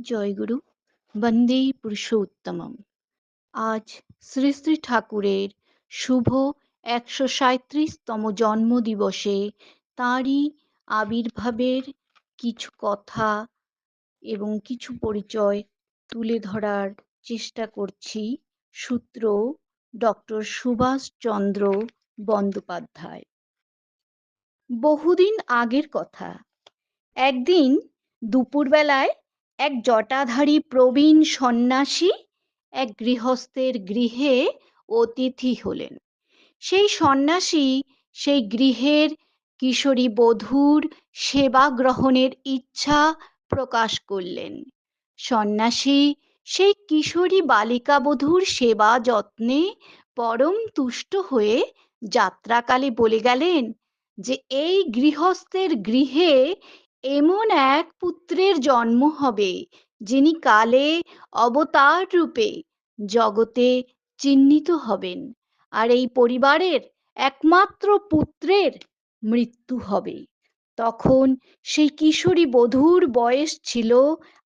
জয়গুরু বন্দে পুরুষোত্তমম। আজ শ্রী শ্রী ঠাকুরের শুভ একশো সাঁত্রিশতম জন্মদিবসে তাঁরই আবির্ভাবের কিছু কথা এবং কিছু পরিচয় তুলে ধরার চেষ্টা করছি সূত্র ডক্টর সুভাষচন্দ্র বন্দ্যোপাধ্যায়। বহুদিন আগের কথা। একদিন দুপুরবেলায় এক জটাধারী প্রবীণ সন্ন্যাসী এক গৃহস্থের গৃহে অতিথি হলেন। সেই সন্ন্যাসী সেই গৃহের কিশোরী বধূর সেবা গ্রহণের ইচ্ছা প্রকাশ করলেন। সন্ন্যাসী সেই কিশোরী বালিকা বধূর সেবা যত্নে পরম তুষ্ট হয়ে যাত্রাকালে বলে গেলেন যে, এই গৃহস্থের গৃহে এমন এক পুত্রের জন্ম হবে, যিনি কালে অবতার রূপে জগতে চিহ্নিত হবেন। আর এই পরিবারের একমাত্র পুত্রের মৃত্যু হবে। তখন সেই কিশোরী বধূর বয়স ছিল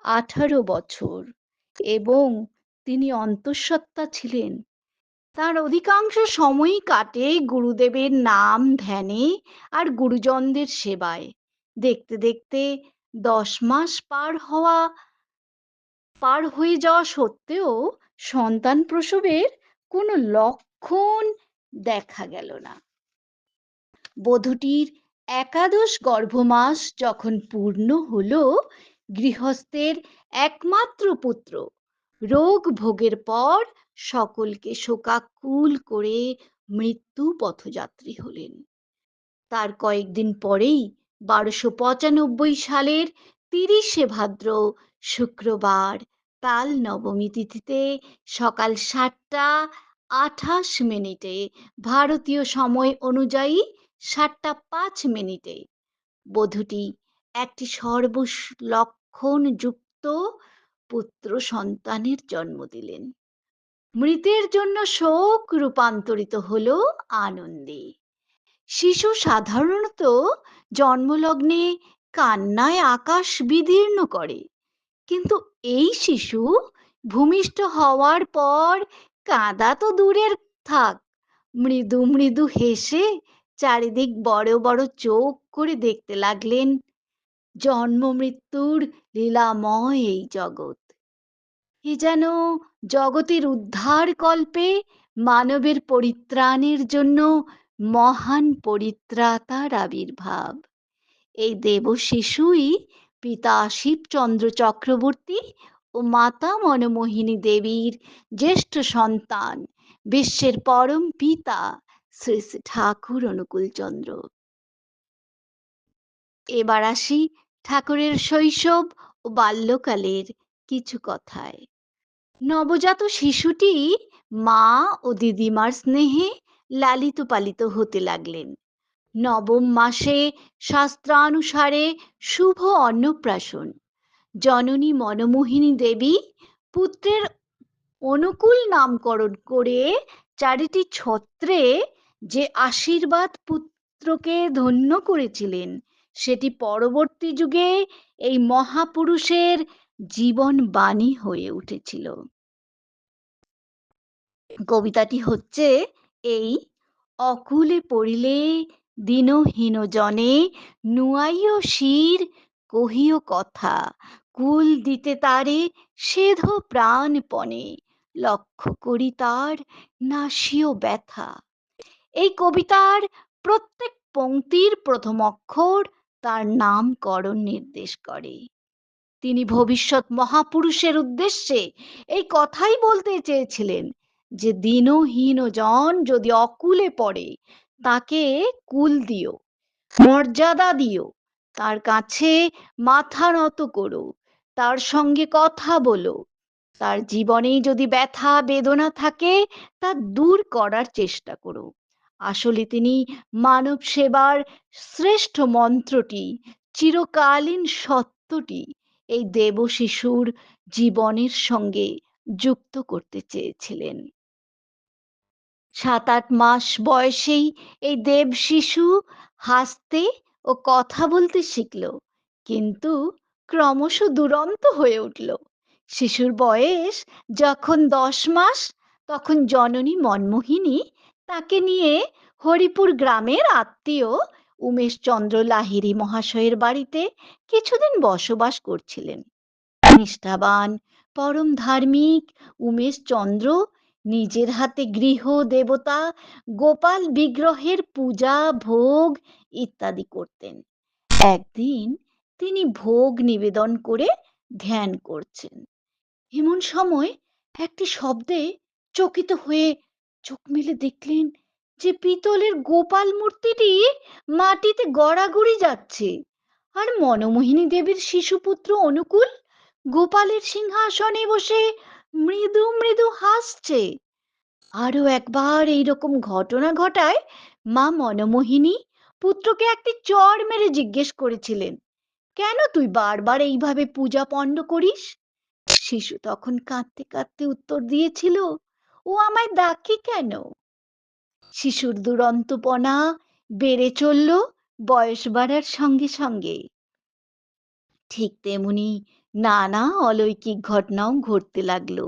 আঠারো বছর এবং তিনি অন্তঃসত্ত্বা ছিলেন। তার অধিকাংশ সময়ই কাটে গুরুদেবের নাম, ধ্যানে আর গুরুজনদের সেবায়। দেখতে দেখতে দশ মাস পার হওয়া, পার হয়ে যাওয়া সত্ত্বেও সন্তান প্রসবের কোনো লক্ষণ দেখা গেল না। বধূটির একাদশ গর্ভমাস যখন পূর্ণ হলো, গৃহস্থের একমাত্র পুত্র। রোগ ভোগের পর সকলকে শোকাকুল করে মৃত্যু পথযাত্রী হলেন। তার কয়েকদিন পরেই বারোশো পঁচানব্বই সালের তিরিশে ভাদ্র শুক্রবার। কাল নবমী তিথিতে সকাল সাতটা আঠাশ মিনিটে ভারতীয় সময় অনুযায়ী সাতটা পাঁচ মিনিটে। বধূটি একটি সর্বলক্ষণ যুক্ত পুত্র সন্তানের জন্ম দিলেন। মৃতের জন্য শোক রূপান্তরিত হলো আনন্দে। শিশু সাধারণত জন্মলগ্নে কান্নায় আকাশ বিদীর্ণ করে। কিন্তু এই শিশু ভূমিষ্ঠ হওয়ার পর কাঁদা তো দূরের থাক। মৃদু মৃদু হেসে চারিদিক বড় বড় চোখ করে দেখতে লাগলেন জন্ম মৃত্যুর লীলাময় এই জগৎ। এ যেন জগতের উদ্ধার কল্পে মানবের পরিত্রাণের জন্য মহান পরিত্রাতার আবির্ভাব। এই দেব শিশুই পিতা শিবচন্দ্র চক্রবর্তী ও মাতা মনমোহিনী দেবীর জ্যেষ্ঠ সন্তান, বিশ্বের পরম পিতা শ্রী শ্রী ঠাকুর অনুকূলচন্দ্র এবার আসি ঠাকুরের শৈশব ও বাল্যকালের কিছু কথায়। নবজাত শিশুটি মা ও দিদিমার স্নেহে লালিত পালিত হতে লাগলেন। নবম মাসে শাস্ত্রানুসারে শুভ অন্নপ্রাশন। জননী মনমোহিনী দেবী পুত্রের অনুকূল নামকরণ করে চারিটি ছত্রে যে আশীর্বাদ পুত্রকে ধন্য করেছিলেন, সেটি পরবর্তী যুগে এই মহাপুরুষের জীবন বাণী হয়ে উঠেছিল। কবিতাটি হচ্ছে এই অকুলে পড়িলে দীনহীন জনে নুয়াইও শির, কহিও কথা। কুল দিতে তারে সেধ প্রাণপণে, লক্ষ্য করি তার নাসিও ব্যথা। এই কবিতার প্রত্যেক পংক্তির প্রথম অক্ষর তার নামকরণ নির্দেশ করে। তিনি ভবিষ্যৎ মহাপুরুষের উদ্দেশ্যে এই কথাই বলতে চেয়েছিলেন যে দীনহীন জন যদি অকুলে পড়ে তাকে কুল দিও মর্যাদা দিও তার কাছে মাথা নত করো তার সঙ্গে কথা বলো তার জীবনে যদি ব্যথা বেদনা থাকে তা দূর করার চেষ্টা করো। আসলে তিনি মানব সেবার শ্রেষ্ঠ মন্ত্রটি চিরকালীন সত্যটি এই দেব শিশুর জীবনের সঙ্গে যুক্ত করতে চেয়েছিলেন। সাত আট মাস বয়সেই এই দেব শিশু হাসতে ও কথা বলতে শিখল। কিন্তু ক্রমশ দুরন্ত হয়ে উঠল। শিশুর বয়স যখন দশ মাস, তখন জননী মনমোহিনী তাকে নিয়ে হরিপুর গ্রামের আত্মীয় উমেশচন্দ্র লাহিড়ী মহাশয়ের বাড়িতে কিছুদিন বসবাস করছিলেন। নিষ্ঠাবান, পরম ধার্মিক উমেশচন্দ্র নিজের হাতে গৃহ, দেবতা, গোপাল বিগ্রহের পূজা, ভোগ ইত্যাদি করতেন। একদিন তিনি ভোগ নিবেদন করে ধ্যান করছেন। এমন সময় একটি শব্দে চকিত হয়ে চোখ মেলে দেখলেন যে পিতলের গোপাল মূর্তিটি মাটিতে গড়াগড়ি যাচ্ছে আর মনমোহিনী দেবীর শিশুপুত্র অনুকূল গোপালের সিংহাসনে বসে মৃদু মৃদু হাসছে। আরও একবার এইরকম ঘটনা ঘটায় মা মনমোহিনী পুত্রকে একটি চড় মেরে জিজ্ঞেস করেছিলেন, কেন তুই বারবার এইভাবে পূজা পণ্ড করিস? শিশু তখন কাঁদতে কাঁদতে উত্তর দিয়েছিল, ও আমায় ডাকে কেন? শিশুর দুরন্তপনা বেড়ে চলল বয়স বাড়ার সঙ্গে সঙ্গে। ঠিক তেমনি নানা অলৌকিক ঘটনাও ঘটতে লাগল।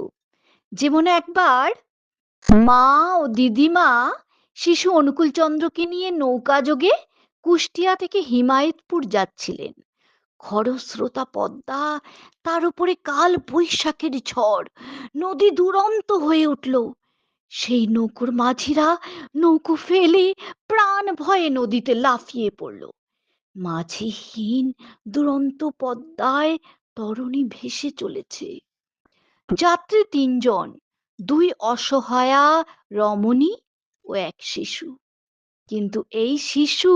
যেমন একবার মা ও দিদিমা শিশু অনুকূল চন্দ্রকে নিয়ে নৌকা যোগে কুষ্টিয়া থেকে হিমায়তপুর যাচ্ছিলেন। খরস্রোতা পদ্মা, তার উপরে কাল বৈশাখের ঝড়, নদী দুরন্ত হয়ে উঠল। সেই নৌকোর মাঝিরা নৌকো ফেলে প্রাণ ভয়ে নদীতে লাফিয়ে পড়ল। মাঝিহীন দুরন্ত পদ্মায় তরণী ভেসে চলেছে। যাত্রী তিনজন দুই অসহায়া রমণী ও এক শিশু। কিন্তু এই শিশু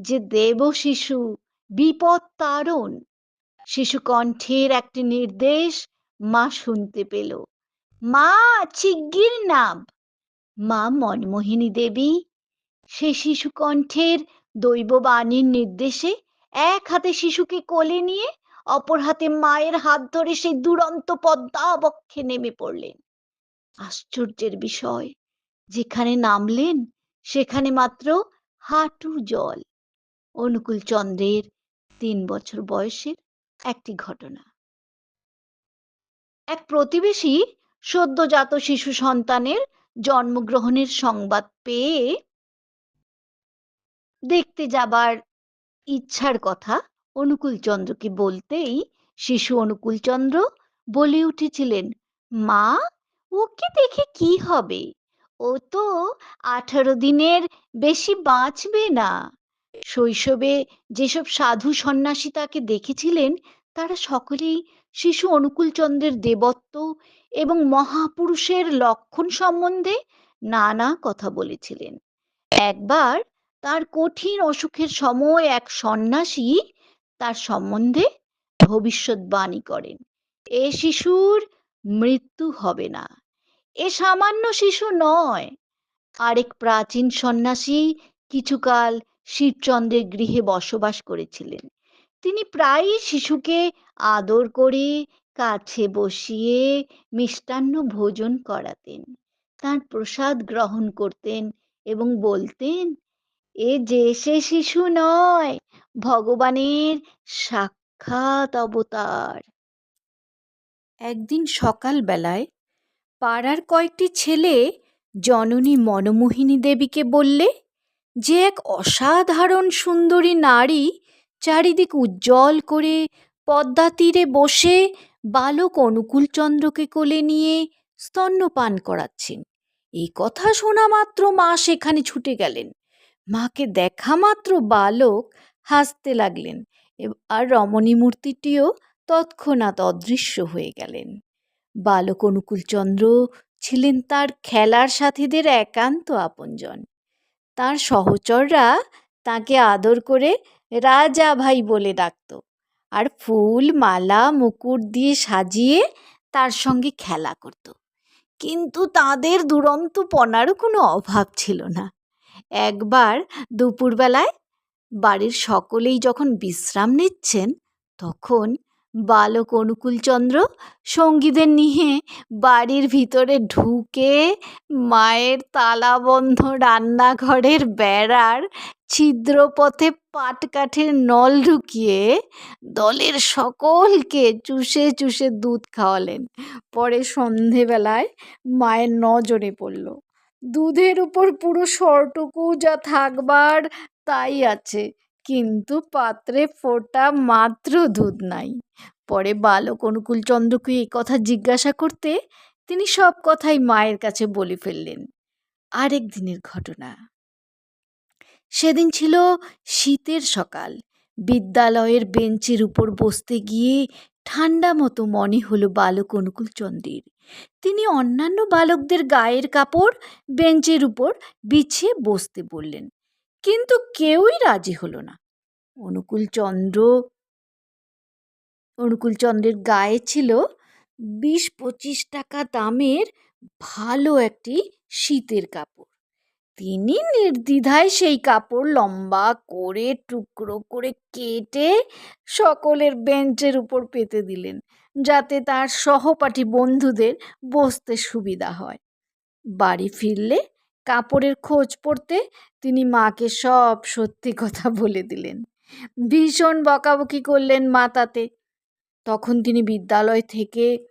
যে দেব শিশু বিপদ তারণ। শিশু কণ্ঠের একটি নির্দেশ মা শুনতে পেল। মা চিগির নাম। মা মনমোহিনী দেবী। সে শিশু কণ্ঠের দৈববাণীর নির্দেশে এক হাতে শিশুকে কোলে নিয়ে অপর হাতে মায়ের হাত ধরে সেই দুরন্ত পদ্মা বক্ষে নেমে পড়লেন। আশ্চর্যের বিষয়, যেখানে নামলেন সেখানে মাত্র হাঁটু জল। অনুকূল চন্দ্রের তিন বছর বয়সের একটি ঘটনা। এক প্রতিবেশী সদ্যজাত শিশু সন্তানের জন্মগ্রহণের সংবাদ পেয়ে দেখতে যাবার ইচ্ছার কথা অনুকূল চন্দ্রকে বলতেই শিশু অনুকূল চন্দ্র বলে উঠেছিলেন, মা, ওকে দেখে কি হবে? ও তো আঠারো দিনের বেশি বাঁচবে না। শৈশবে যেসব সাধু সন্ন্যাসী তাকে দেখেছিলেন, তারা সকলেই শিশু অনুকূল চন্দ্রের দেবত্ব এবং মহাপুরুষের লক্ষণ সম্বন্ধে নানা কথা বলেছিলেন। একবার তার কঠিন অসুখের সময় এক সন্ন্যাসী তার সম্বন্ধে ভবিষ্যৎবাণী করেন। এ শিশুর মৃত্যু হবে না। এ সামান্য শিশু নয়। আরেক প্রাচীন সন্ন্যাসী কিছুকাল শিবচন্দ্রের গৃহে বসবাস করেছিলেন। তিনি প্রায়ই শিশুকে আদর করে কাছে বসিয়ে মিষ্টান্ন ভোজন করাতেন। তার প্রসাদ গ্রহণ করতেন এবং বলতেন, এ যে সে শিশু নয় ভগবানের সাক্ষাৎ অবতার। একদিন সকালবেলায় পাড়ার কয়েকটি ছেলে জননী মনমোহিনী দেবীকে বললে, যে এক অসাধারণ সুন্দরী নারী চারিদিক উজ্জ্বল করে পদ্মা তীরে বসে বালক অনুকূলচন্দ্রকে কোলে নিয়ে স্তন্যপান করাচ্ছেন। এই কথা শোনা মাত্র মা সেখানে ছুটে গেলেন। মাকে দেখা মাত্র বালক হাসতে লাগলেন আর রমণী মূর্তিটিও তৎক্ষণাৎ অদৃশ্য হয়ে গেলেন। বালক অনুকূলচন্দ্র ছিলেন তার খেলার সাথীদের একান্ত আপনজন। তার সহচররা তাকে আদর করে রাজা ভাই বলে ডাকত আর ফুল, মালা, মুকুট দিয়ে সাজিয়ে তার সঙ্গে খেলা করত। কিন্তু তাদের দুরন্তপনারও কোনো অভাব ছিল না। একবার দুপুরবেলায় বাড়ির সকলেই যখন বিশ্রাম নিচ্ছেন, তখন বালক অনুকূলচন্দ্র সঙ্গীদের নিয়ে বাড়ির ভিতরে ঢুকে মায়ের তালাবন্ধ রান্নাঘরের বেড়ার ছিদ্র পথে পাটকাঠের নল ঢুকিয়ে দলের সকলকে চুষে চুষে দুধ খাওয়ালেন। পরে সন্ধেবেলায় মায়ের নজরে পড়ল। দুধের উপর পুরো সরটুকু যা থাকবার তাই আছে। কিন্তু পাত্রে ফোটা মাত্র দুধ নাই। পরে বালক অনুকূল চন্দ্রকে এই কথা জিজ্ঞাসা করতে তিনি সব কথাই মায়ের কাছে বলে ফেললেন। আরেক দিনের ঘটনা। সেদিন ছিল শীতের সকাল। বিদ্যালয়ের বেঞ্চের উপর বসতে গিয়ে ঠান্ডা মতো মনে হলো বালক অনুকূল চন্দ্রের। তিনি অন্যান্য বালকদের গায়ের কাপড় বেঞ্চের উপর বিছিয়ে বসতে বললেন। কিন্তু কেউই রাজি হলো না। অনুকূল চন্দ্র, অনুকূল চন্দ্রের গায়ে ছিল বিশ পঁচিশ টাকা দামের ভালো একটি শীতের কাপড়। তিনি নির্দ্বিধায় সেই কাপড় লম্বা করে, টুকরো করে কেটে সকলের বেঞ্চের উপর পেতে দিলেন, যাতে তার সহপাঠী বন্ধুদের বসতে সুবিধা হয়। বাড়ি ফিরলে কাপড়ের খোঁজ পড়তে তিনি মাকে সব সত্যি কথা বলে দিলেন। ভীষণ বকাবকি করলেন মা তাতে। তখন তিনি বিদ্যালয় থেকে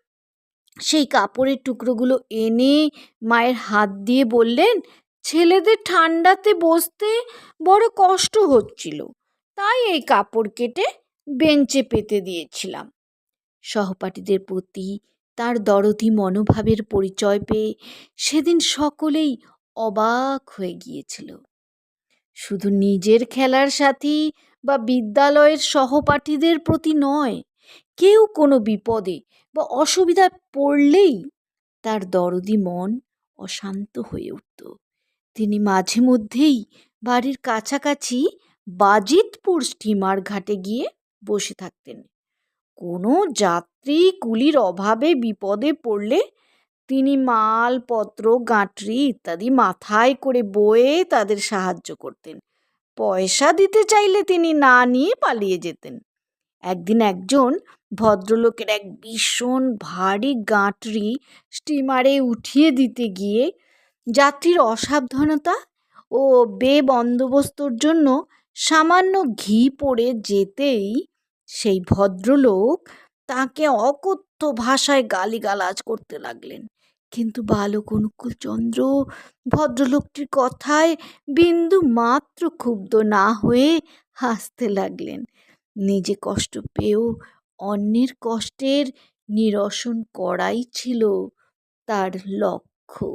সেই কাপড়ের টুকরোগুলো এনে মায়ের হাত দিয়ে বললেন, ছেলেদের ঠান্ডাতে বসতে বড় কষ্ট হচ্ছিল। তাই এই কাপড় কেটে বেঞ্চে পেতে দিয়েছিলাম। সহপাঠীদের প্রতি তার দরদি মনোভাবের পরিচয় পেয়ে সেদিন সকলেই অবাক হয়ে গিয়েছিল। শুধু নিজের খেলার সাথী বা বিদ্যালয়ের সহপাঠীদের প্রতি নয়, কেউ কোনো বিপদে বা অসুবিধায় পড়লেই তার দরদি মন অশান্ত হয়ে উঠত। তিনি মাঝে মধ্যেই বাড়ির কাছাকাছি বাজিতপুর স্টিমার ঘাটে গিয়ে বসে থাকতেন। কোনো যাত্রী কুলির অভাবে বিপদে পড়লে তিনি মালপত্র গাঁটরি ইত্যাদি মাথায় করে বয়ে তাদের সাহায্য করতেন। পয়সা দিতে চাইলে তিনি না নিয়ে পালিয়ে যেতেন। একদিন একজন ভদ্রলোকের এক ভীষণ ভারী গাঁটরি স্টিমারে উঠিয়ে দিতে গিয়ে যাত্রীর অসাবধানতা ও বেবন্দোবস্তর জন্য সামান্য ঘি পড়ে যেতেই সেই ভদ্রলোক তাকে অকথ্য ভাষায় গালিগালাজ করতে লাগলেন। কিন্তু বালক অনুকূল চন্দ্র ভদ্রলোকটির কথায় বিন্দু মাত্র ক্ষুব্ধ না হয়ে হাসতে লাগলেন। নিজে কষ্ট পেয়েও অন্যের কষ্টের নিরসন করাই ছিল তার লক্ষ্য।